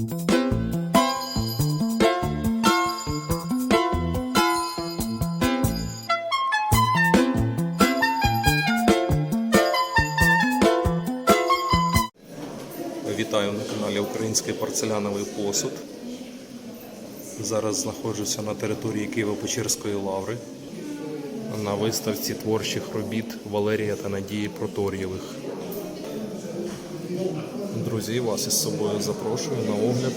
Вітаю на каналі Український порцеляновий посуд. Зараз знаходжуся на території Києво-Печерської лаври на виставці творчих робіт Валерія та Надії Протор'євих. Друзі, вас із собою запрошую на огляд.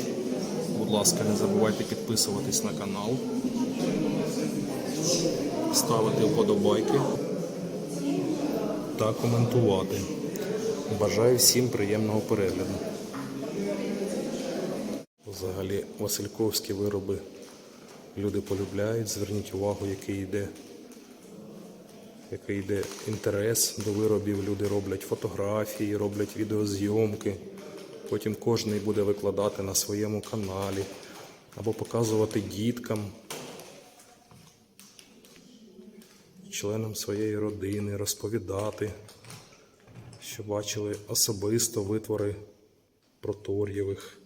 Будь ласка, не забувайте підписуватись на канал, ставити вподобайки та коментувати. Бажаю всім приємного перегляду. Взагалі, Васильковські вироби люди полюбляють. Зверніть увагу, який йде, який йде інтерес до виробів. Люди роблять фотографії, роблять відеозйомки. Потім кожен буде викладати на своєму каналі або показувати діткам, членам своєї родини, розповідати що бачили особисто витвори протор'євих.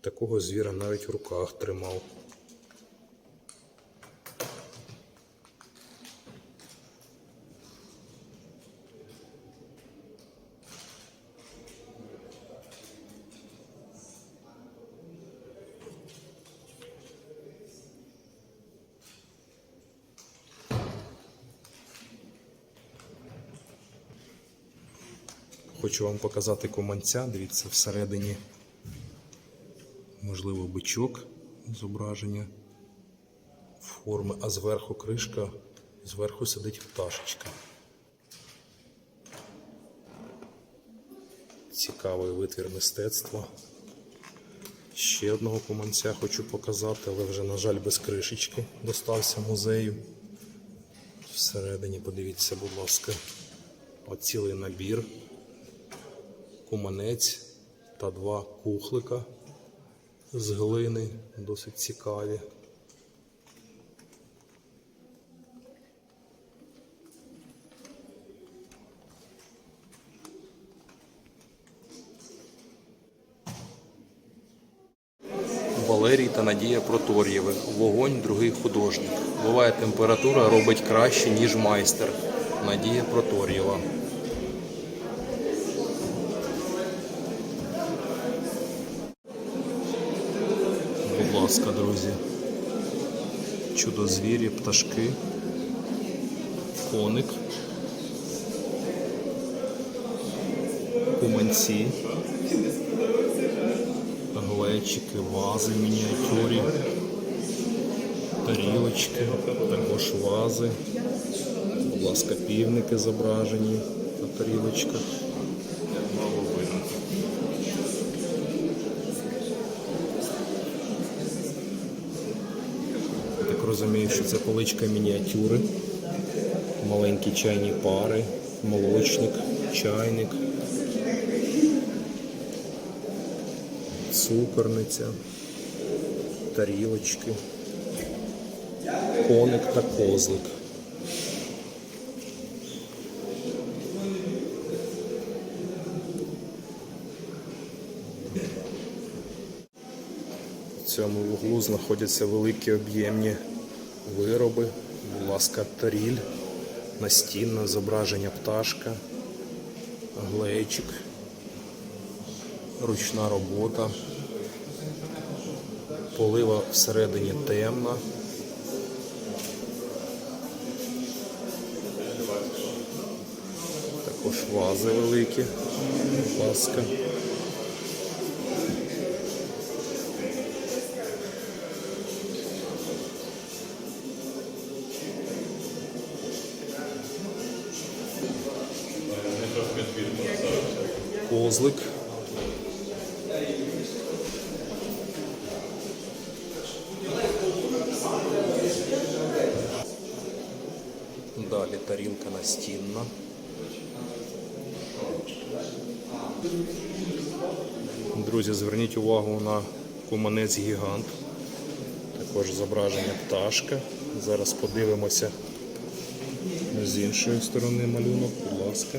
Такого звіра навіть в руках тримав. Хочу вам показати команця. Дивіться, всередині, можливо, бичок зображення форми, а зверху кришка, зверху сидить пташечка. Цікавий витвір мистецтва. Ще одного команця хочу показати, але вже, на жаль, без кришечки достався музею. Всередині, подивіться, будь ласка, от цілий набір куманець та два кухлика з глини, досить цікаві. Валерій та Надія Протор'єви. Вогонь, другий художник. Буває температура робить краще, ніж майстер. Надія Протор'єва. Будь ласка, друзі. Чудозвірі, пташки, коник, куманці, глечики, вази мініатюрі, тарілочки, також вази. Будь ласка, півники зображені на тарілочках. Я так розумію, що це поличка мініатюри, маленькі чайні пари, молочник, чайник, цукорниця, тарілочки, коник та козлик. В цьому вуглу знаходяться великі об'ємні вироби. Будь ласка, таріль, настінне зображення пташка, глечик, ручна робота, полива всередині темна. Також вази великі, будь ласка. Козлик. Далі тарілка настінна. Друзі, зверніть увагу на куманець гігант. Також зображення пташка. Зараз подивимося З іншої сторони малюнок, будь ласка.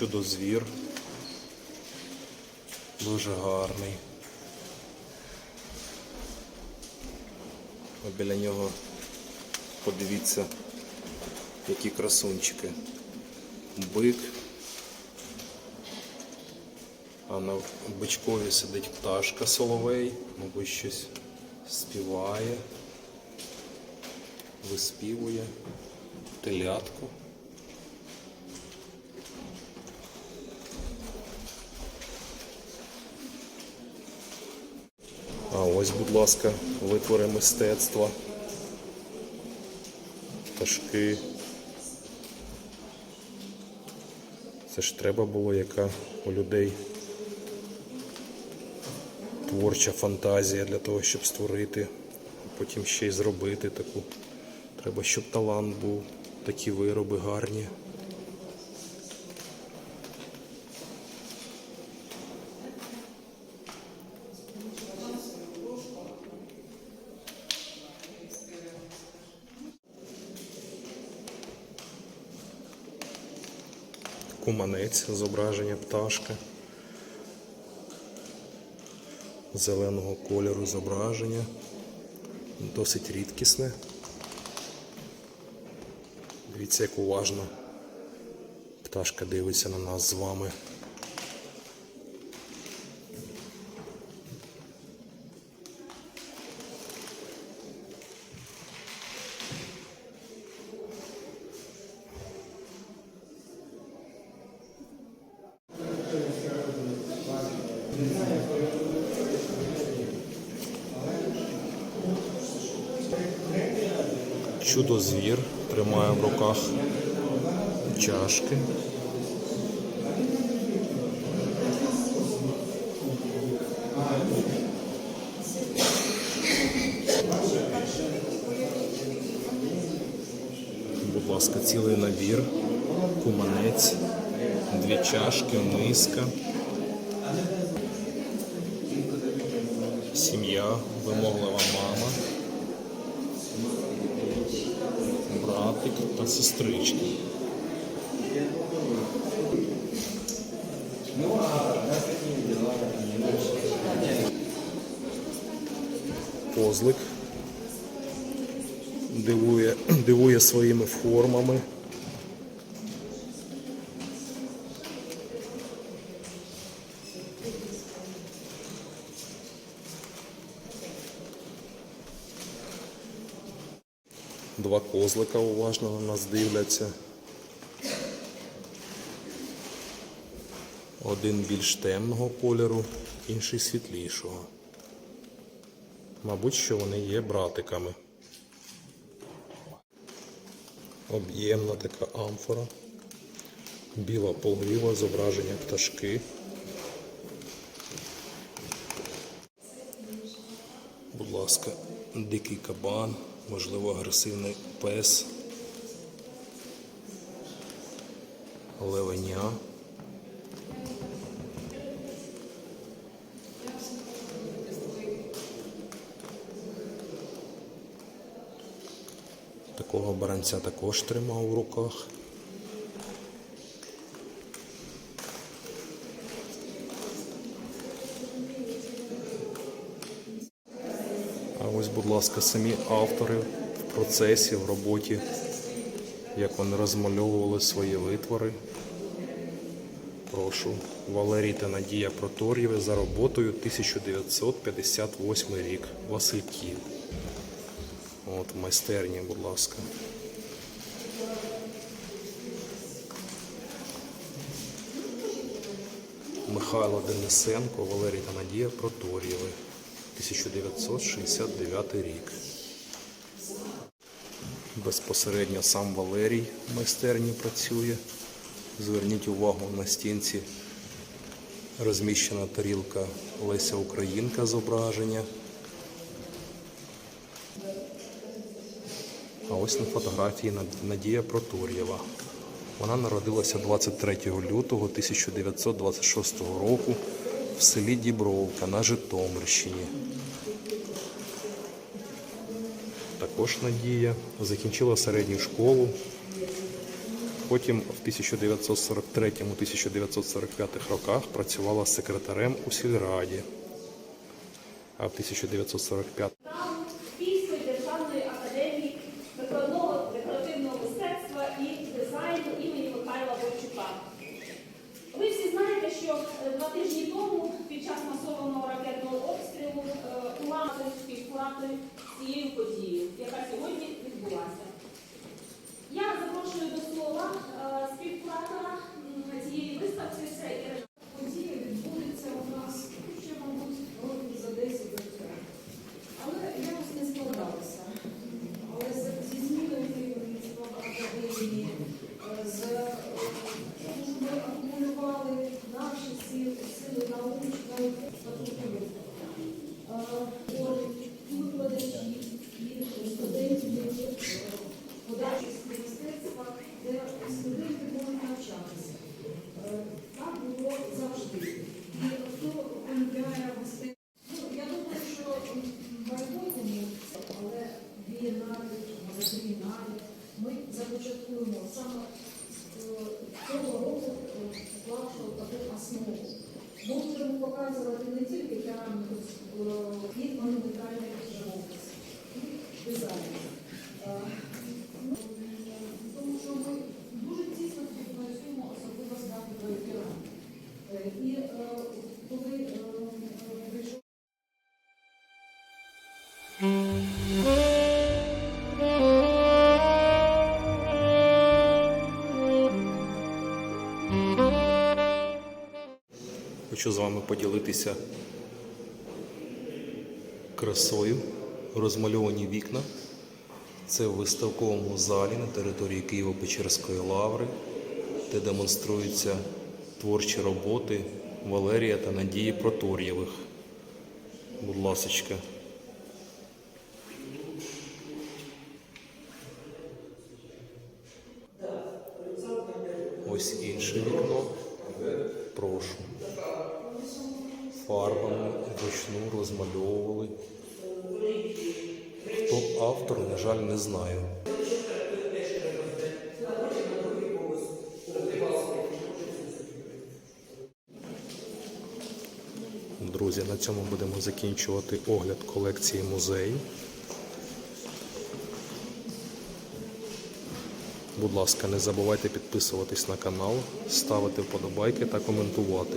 Чудозвір. Дуже гарний. А біля нього подивіться, які красунчики. Бик. А на бичкові сидить пташка соловей, мабуть, щось співає, виспівує телятку. А ось, будь ласка, витвори мистецтва. Пташки. Це ж треба було, яка у людей творча фантазія для того, щоб створити, потім ще й зробити таку. Треба, щоб талант був, такі вироби гарні. Куманець, зображення пташки. Зеленого кольору зображення. Досить рідкісне. Дивіться, як уважно пташка дивиться на нас з вами. Чудо-звір тримає в руках чашки. Будь ласка, цілий набір, куманець, дві чашки, миска. Сім'я, вимоглива мама. братик та сестрички. Козлик дивує, дивує своїми формами. Два козлика уважно на нас дивляться. Один більш темного кольору, інший світлішого. Мабуть, що вони є братиками. Об'ємна така амфора. Біла полгріва, зображення пташки. Будь ласка, дикий кабан, можливо, агресивний пес. Левеня. Такого баранця також тримав у руках. А ось, будь ласка, самі автори в процесі, в роботі, як вони розмальовували свої витвори. Прошу, Валерій та Надія Протор'єви за роботою 1958 рік. Васильків. От майстерні, будь ласка. Михайло Денисенко, Валерій та Надія Протор'єви. 1969 рік. Безпосередньо сам Валерій в майстерні працює. Зверніть увагу на стінці розміщена тарілка Леся Українка зображення. А ось на фотографії Надія Протор'єва. Вона народилася 23 лютого 1926 року в селі Дібровка на Житомирщині. Також Надія закінчила середню школу. Потім в 1943-1945 роках працювала секретарем у сільраді. А в 1945 Хочу з вами поділитися красою. Розмальовані вікна. Це в виставковому залі на території Києво-Печерської лаври, де демонструються творчі роботи Валерія та Надії Протор'євих. Будь ласочка. Ось інше вікно. Прошу. Фарбами вручну розмальовували. Хто автор, на жаль, не знаю. Друзі, на цьому будемо закінчувати огляд колекції музею. Будь ласка, не забувайте підписуватись на канал, ставити вподобайки та коментувати.